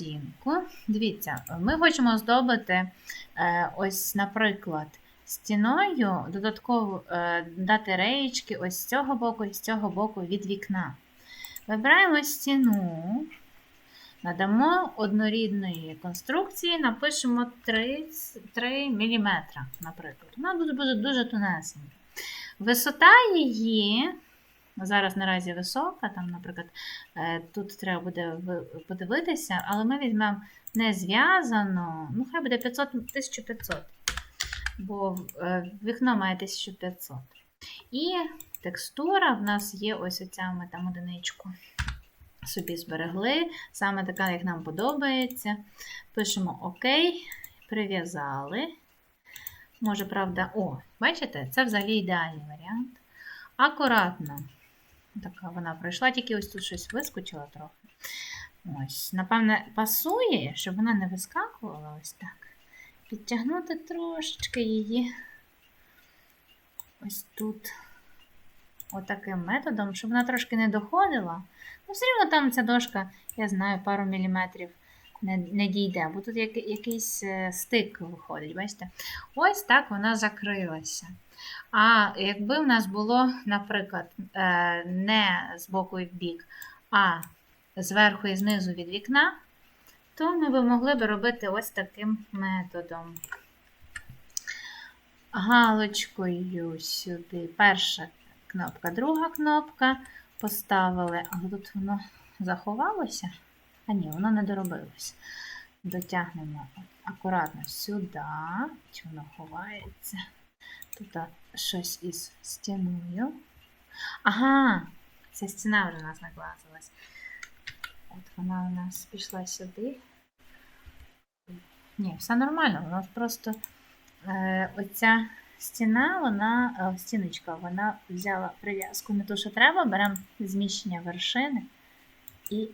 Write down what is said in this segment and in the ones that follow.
стінку. Дивіться, ми хочемо оздобити е, ось, наприклад, стіною додатково е, дати реєчки ось з цього боку і з цього боку від вікна. Вибираємо стіну, надамо однорідної конструкції, напишемо 3, 3 мм, наприклад. Вона буде дуже, дуже тонесенька. Висота її, зараз наразі висока, там, наприклад, е, тут треба буде подивитися, але ми візьмемо не зв'язано, ну хай буде 500, 1500, бо е, вікно має 1500. І текстура в нас є ось оця ми там одиничку собі зберегли, саме така, як нам подобається. Пишемо ОК, прив'язали. Може, правда, о, бачите, це взагалі ідеальний варіант. Акуратно. Така вона пройшла, тільки ось тут щось вискочило трохи. Ось, напевне, пасує, щоб вона не вискакувала ось так. Підтягнути трошечки її ось тут. Отаким методом, щоб вона трошки не доходила. Ну, все рівно там ця дошка, я знаю, пару міліметрів не, не дійде, бо тут як, якийсь е, стик виходить, бачите? Ось так вона закрилася. А якби в нас було, наприклад, е, не з боку і в бік, а зверху і знизу від вікна, то ми б могли б робити ось таким методом. Галочкою сюди. Перша кнопка, друга кнопка. Поставили, але тут воно заховалося. А ні, воно не доробилось. Дотягнемо акуратно сюди. Чи воно ховається? Тут щось із стіною. Ага, ця стіна вже у нас накласилась. От вона у нас пішла сюди. Ні, все нормально, у нас просто е, оця стіна, вона, е, стіночка, вона взяла прив'язку не ту, що треба, беремо зміщення вершини і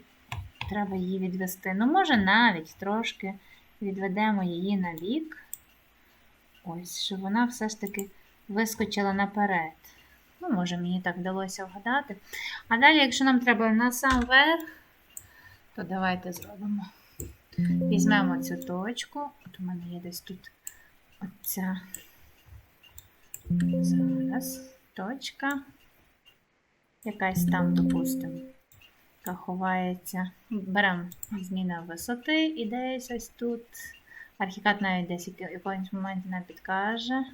треба її відвести. Ну, може, навіть трошки відведемо її на бік. Ось, щоб вона все ж таки вискочила наперед. Ну, може, мені так вдалося вгадати. А далі, якщо нам треба на сам верх, то давайте зробимо. Візьмемо цю точку. От у мене є десь тут оця. Зараз точка. Якась там, допустимо, яка ховається. Беремо зміна висоти і десь ось тут. Архікат навіть десь в якомусь моменті нам підкаже.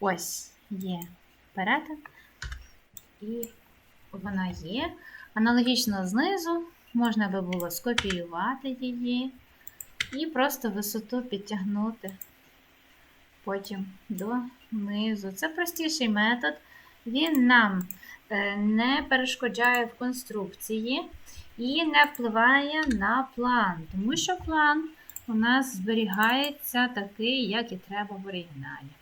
Ось є перетин. І вона є. Аналогічно знизу можна би було скопіювати її і просто висоту підтягнути потім донизу. Це простіший метод. Він нам е, не перешкоджає в конструкції і не впливає на план, тому що план у нас зберігається такий, як і треба в оригіналі.